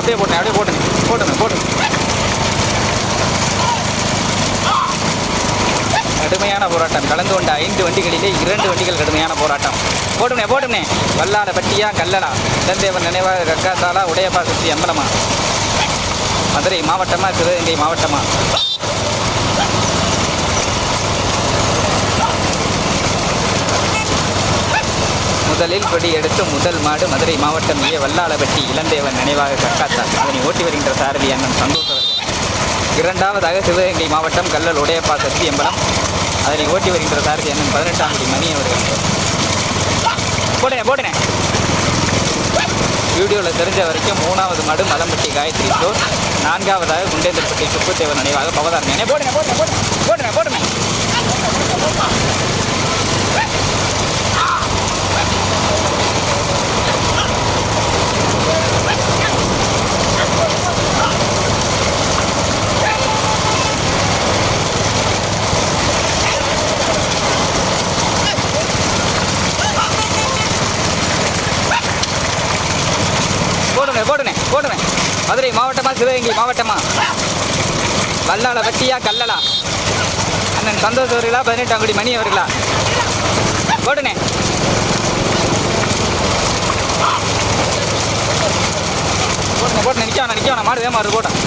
அப்படியே போட்டேன் அப்படியே போட்டுங்க போட்டுங்க போட்டுங்க கடுமையான போராட்டம். கலந்து கொண்ட ஐந்து வண்டிகளிலே இரண்டு வண்டிகள் கடுமையான போராட்டம். போட்டுனே போட்டுனே வல்லாட பட்டியா கல்லடா இளந்தேவன் நினைவாக கக்காத்தாலா உடையப்பா சுற்றி அம்பலமா. மதுரை மாவட்டமா சிவகங்கை மாவட்டமா. முதலில் கொடி எடுத்து முதல் மாடு மதுரை மாவட்டம் ஏ. வல்லாளப்பட்டி இளந்தேவன் நினைவாக கக்காத்தான் அதனை ஓட்டி வருகின்ற சாரதி அண்ணன் சந்தோஷ் இரண்டாவதாக சிவகங்கை மாவட்டம் கல்லல் உடையப்பா சத்தியம்பலம் அதனை ஓட்டி வருகின்ற சாரதி அண்ணன் பதினெட்டாம் தேதி மணி அவர்கள். போடுனே போடுனே வீடியோவில் தெரிஞ்ச வரைக்கும் மூணாவது மாடு மலம்பட்டி காயத்ரி ஸ்டோர். நான்காவதாக குண்டேந்திரப்பட்டி சுப்புத்தேவன் நினைவாக பவதாரனே போடுனே போடுனே போடுனே போடுனே போடுனே மதுரை மாவட்டமா சிவகங்கை மாவட்டமா? வல்லாள வட்டியா கல்லலா? அண்ணன் சந்தோஷ் அவர்களா பதினெட்டாம் குடி மணி அவர்களா? போடுனே போட்டுனே போட்டுனே நிற்க வேணாம் நிற்க வேணாம் மாடு வேமாறு போட்டேன்